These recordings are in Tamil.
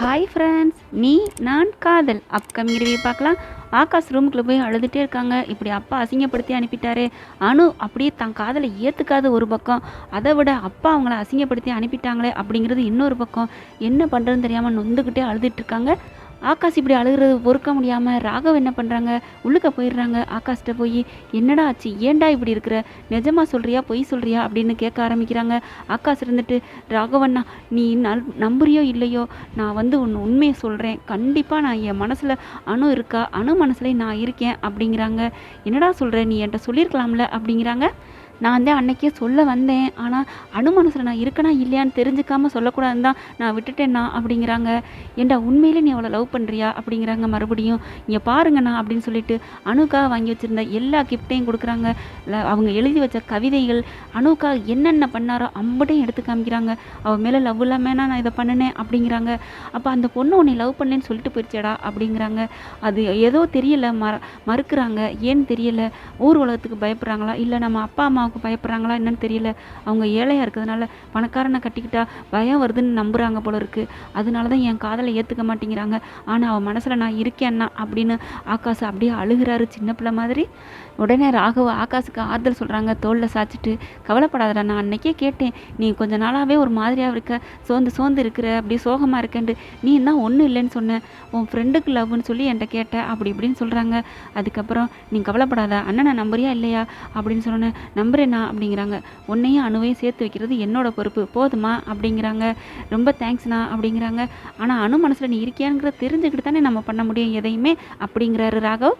ஹாய் ஃப்ரெண்ட்ஸ் நீ நான் காதல். அப்கமிங் ரிவ்யூ பார்க்கலாம். ஆகாஷ் ரூமுக்குள்ளே போய் அழுதுகிட்டே இருக்காங்க. இப்படி அப்பா அசிங்கப்படுத்தி அனுப்பிட்டாரு. அனு அப்படியே தன் காதலை ஏற்றுக்காத ஒரு பக்கம். அதை விட அப்பா அவங்கள அசிங்கப்படுத்தி அனுப்பிட்டாங்களே அப்படிங்கிறது இன்னொரு பக்கம். என்ன பண்ணுறதுன்னு தெரியாமல் நொந்துக்கிட்டே அழுதுட்டு இருக்காங்க. ஆகாஷ் இப்படி அழுகிறது பொறுக்க முடியாமல் ராகவ் என்ன பண்ணுறாங்க உள்ளுக்க போயிடுறாங்க. ஆகாஷ்கிட்ட போய் என்னடா ஆச்சு? ஏன்டா இப்படி இருக்கிற? நிஜமா சொல்கிறியா பொய் சொல்கிறியா அப்படின்னு கேட்க ஆரம்பிக்கிறாங்க. ஆகாஷ் இருந்துட்டு ராகவண்ணா நீ நல் நம்புறியோ இல்லையோ? நான் வந்து ஒன்று உண்மையை சொல்கிறேன் கண்டிப்பாக நான் என் மனசில் அணு இருக்கா? அணு மனசுலேயே நான் இருக்கேன். அப்படிங்கிறாங்க. என்னடா சொல்கிற நீ என்கிட்ட சொல்லியிருக்கலாம்ல? அப்படிங்கிறாங்க. நான் வந்து அன்னைக்கே சொல்ல வந்தேன். ஆனால் அணு மனசில் நான் இருக்கனா இல்லையான்னு தெரிஞ்சுக்காம சொல்லக்கூடாதுன்னு தான் நான் விட்டுட்டேன்னா அப்படிங்கிறாங்க. ஏண்டா உண்மையிலே நீ அவளை லவ் பண்ணுறியா அப்படிங்கிறாங்க மறுபடியும். இங்கே பாருங்கண்ணா அப்படின்னு சொல்லிட்டு அணுக்காக வாங்கி வச்சுருந்த எல்லா கிஃப்ட்டையும் கொடுக்குறாங்க. ல- அவங்க எழுதி வச்ச கவிதைகள் அணுக்காக என்னென்ன பண்ணாரோ அம்பட்டையும் எடுத்து காமிக்கிறாங்க. அவள் மேலே லவ் இல்லாமல் நான் இதை பண்ணினேன்? அப்படிங்கிறாங்க. அப்போ அந்த பொண்ணு உன்னை லவ் பண்ணேன்னு சொல்லிட்டு போயிடுச்சேடா அப்படிங்கிறாங்க. அது ஏதோ தெரியலை மற மறுக்கிறாங்க. ஏன்னு தெரியலை. ஊர் உலகத்துக்கு பயப்படுறாங்களா? இல்லை நம்ம அப்பா அம்மா அம்மாவுக்கு பயப்படுறாங்களா என்னன்னு தெரியல. அவங்க ஏழையாக இருக்கிறதுனால பணக்காரனை கட்டிக்கிட்டா பயம் வருதுன்னு நம்புகிறாங்க போல இருக்கு. அதனால தான் என் காதலை ஏற்றுக்க மாட்டேங்கிறாங்க. ஆனால் அவன் மனசில் நான் இருக்கேன்னா அப்படின்னு ஆகாஷ் அப்படியே அழுகிறாரு சின்ன பிள்ளை மாதிரி. உடனே ராகவ ஆகாஷுக்கு ஆறுதல் சொல்கிறாங்க தோளில் சாய்ச்சிட்டு கவலைப்படாதடா நான் அன்னைக்கே கேட்டேன். நீ கொஞ்ச நாளாகவே ஒரு மாதிரியாக இருக்க. சோர்ந்து சோர்ந்து இருக்கிற அப்படியே சோகமாக இருக்கேன்ட்டு. நீ என்ன ஒன்றும் இல்லைன்னு சொன்ன. உன் ஃப்ரெண்டுக்கு லவ்னு சொல்லி என்கிட்ட கேட்ட. அப்படி இப்படின்னு சொல்கிறாங்க அதுக்கப்புறம் நீ கவலைப்படாத. அண்ணனை நம்புறியா இல்லையா? அப்படின்னு சொன்னேன் நம்புகிறேண்ணா அப்படிங்கிறாங்க. உன்னையும் அணுவையும் சேர்த்து வைக்கிறது என்னோட பொறுப்பு. போதுமா? அப்படிங்கிறாங்க. ரொம்ப தேங்க்ஸ்ண்ணா அப்படிங்கிறாங்க. ஆனால் அணு மனசில் நீ இருக்கியாங்கிற தெரிஞ்சுக்கிட்டு தானே நம்ம பண்ண முடியும் எதையுமே? அப்படிங்கிறாரு ராகவ்.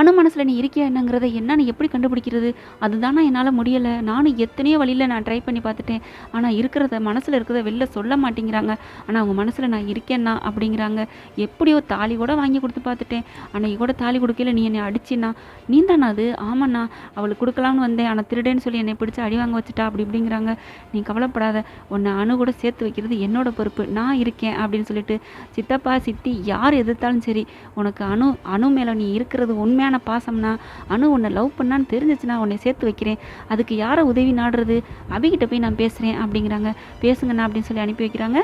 அணு மனசில் நீ இருக்கியா என்னங்கிறத என்னன்னு எப்படி கண்டுபிடிக்கிறது? அதுதானா என்னால் முடியலை. நானும் எத்தனையோ வழியில் நான் ட்ரை பண்ணி பார்த்துட்டேன். ஆனால் இருக்கிறத மனசில் இருக்கிறத வெளில சொல்ல மாட்டேங்கிறாங்க. ஆனால் அவங்க மனசில் நான் இருக்கேன்னா அப்படிங்கிறாங்க. எப்படியோ தாலி கூட வாங்கி கொடுத்து பார்த்துட்டேன். அன்னைக்கு கூட தாலி கொடுக்கல நீ என்னை அடிச்சின்னா? நீ தானே அது? ஆமாண்ணா. அவளுக்கு கொடுக்கலாம்னு வந்தேன். ஆனால் திருடேன்னு சொல்லி என்னை பிடிச்சி அடி வாங்க வச்சுட்டா? அப்படி இப்படிங்கிறாங்க. நீ கவலைப்படாத. உன்னை அணு கூட சேர்த்து வைக்கிறது என்னோட பொறுப்பு. நான் இருக்கேன் அப்படின்னு சொல்லிட்டு சித்தப்பா சித்தி யார் எதிர்த்தாலும் சரி உனக்கு அணு அணு மேலே நீ இருக்கிறது உண்மையான பாசம்னா அணு உன்னை லவ் பண்ணான்னு தெரிஞ்சிச்சுன்னா உன்னை சேர்த்து வைக்கிறேன். அதுக்கு யாரை உதவி நாடுறது? அபிகிட்ட போய் நான் பேசுகிறேன் அப்படிங்கிறாங்க. பேசுங்கண்ணா அப்படின்னு சொல்லி அனுப்பி வைக்கிறாங்க.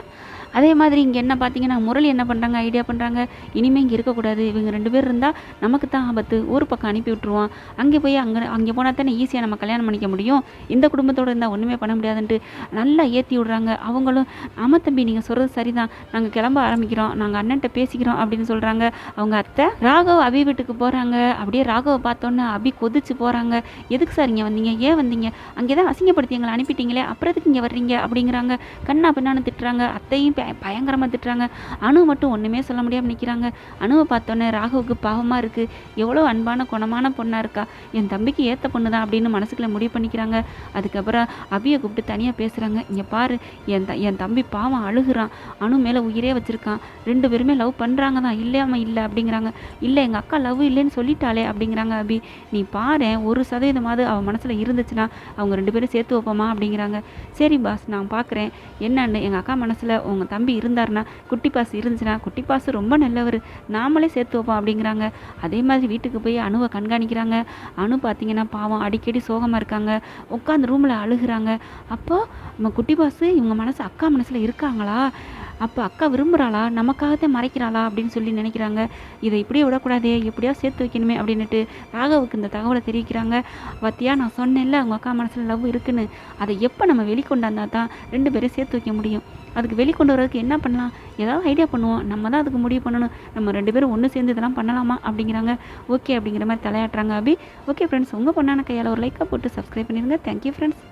அதே மாதிரி இங்கே என்ன பார்த்தீங்கன்னா முரளி என்ன பண்ணுறாங்க ஐடியா பண்ணுறாங்க இனிமேல் இங்கே இருக்கக்கூடாது. இவங்க ரெண்டு பேர் இருந்தால் நமக்கு தான் ஆபத்து. ஊர் பக்கம் அனுப்பி விட்ருவோம் அங்கே போய் அங்கே அங்கே போனால் தானே ஈஸியாக நம்ம கல்யாணம் பண்ணிக்க முடியும். இந்த குடும்பத்தோடு இருந்தால் ஒன்றுமே பண்ண முடியாதுன்ட்டு நல்லா ஏற்றி விட்றாங்க. அவங்களும் ஆமா தம்பி நீங்கள் சொல்கிறது சரிதான். நாங்கள் கிளம்ப ஆரம்பிக்கிறோம். நாங்கள் அண்ணன்ட்ட பேசிக்கிறோம் அப்படின்னு சொல்கிறாங்க அவங்க அத்தை ராகவ் அபி வீட்டுக்கு போகிறாங்க அப்படியே ராகவை பார்த்தோன்னே அபி கொதிச்சு போகிறாங்க எதுக்கு சார் இங்கே வந்தீங்க? ஏன் வந்தீங்க? அங்கே தான் அசிங்கப்படுத்தி எங்களை அனுப்பிட்டீங்களே. அப்புறத்துக்கு இங்கே வர்றீங்க? அப்படிங்கிறாங்க. கண்ணா பின்னான்னு திட்டுறாங்க. அத்தையும் பயங்கரமாக திட்டுறாங்க. அணு மட்டும் ஒன்றுமே சொல்ல முடியாமல் நிற்கிறாங்க அணுவை பார்த்தோன்னே ராகுவுக்கு பாவமாக இருக்குது எவ்வளோ அன்பான குணமான பொண்ணாக இருக்கா. என் தம்பிக்கு ஏற்ற பொண்ணு தான் அப்படின்னு மனசுக்குள்ளே முடிவு பண்ணிக்கிறாங்க. அதுக்கப்புறம் அபியை கூப்பிட்டு தனியாக பேசுகிறாங்க இங்கே பாரு என் த என் தம்பி பாவம் அழுகுறான். அணு மேலே உயிரே வச்சுருக்கான். ரெண்டு பேருமே லவ் பண்ணுறாங்க தான் இல்லாம இல்லை அப்படிங்கிறாங்க. இல்லை எங்கள் அக்கா லவ் இல்லைன்னு சொல்லிட்டாளே அப்படிங்கிறாங்க அபி. நீ பாரு ஒரு சதவீதமாவது அவன் மனசில் இருந்துச்சுன்னா அவங்க ரெண்டு பேரும் சேர்த்து வைப்போமா அப்படிங்கிறாங்க. சரி பாஸ் நான் பார்க்குறேன் என்னன்னு எங்கள் அக்கா மனசில் உங்கள் தம்பி இருந்தாருன்னா குட்டி பாசு இருந்துச்சுன்னா குட்டி பாசு ரொம்ப நல்லவர். நாமளே சேர்த்து வைப்போம் அப்படிங்கிறாங்க. அதே மாதிரி வீட்டுக்கு போய் அணுவை கண்காணிக்கிறாங்க. அணு பார்த்தீங்கன்னா பாவம் அடிக்கடி சோகமாக இருக்காங்க. உட்காந்து ரூமில் அழுகிறாங்க. அப்போது நம்ம குட்டி பாசு இவங்க மனசு அக்கா மனசில் இருக்காங்களா? அப்போ அக்கா விரும்புகிறாளா நமக்காகத்தான் மறைக்கிறாளா? அப்படின்னு சொல்லி நினைக்கிறாங்க. இதை இப்படியே விடக்கூடாதே எப்படியா சேர்த்து வைக்கணுமே அப்படின்னுட்டு ராகவுக்கு இந்த தகவலை தெரிவிக்கிறாங்க. பத்தியா நான் சொன்னேன்ல அவங்க அக்கா மனசில் லவ் இருக்குன்னு. அதை எப்போ நம்ம வெளிக்கொண்டாந்தா தான் ரெண்டு பேரும் சேர்த்து வைக்க முடியும். அதுக்கு வெளிக்கொண்டு வரதுக்கு என்ன பண்ணலாம்? ஏதாவது ஐடியா பண்ணுவோம். நம்ம தான் அதுக்கு முடிவு பண்ணணும். நம்ம ரெண்டு பேரும் ஒன்று சேர்ந்து இதெல்லாம் பண்ணலாமா? அப்படிங்கிறாங்க. ஓகே அப்படிங்கிற மாதிரி தலையாட்டுறாங்க அபி. ஓகே ஃப்ரெண்ட்ஸ் உங்கள் பொண்ணான கையால் ஒரு லைக்காக போட்டு சப்ஸ்கிரைப் பண்ணிடுங்க தேங்க்யூ ஃப்ரெண்ட்ஸ்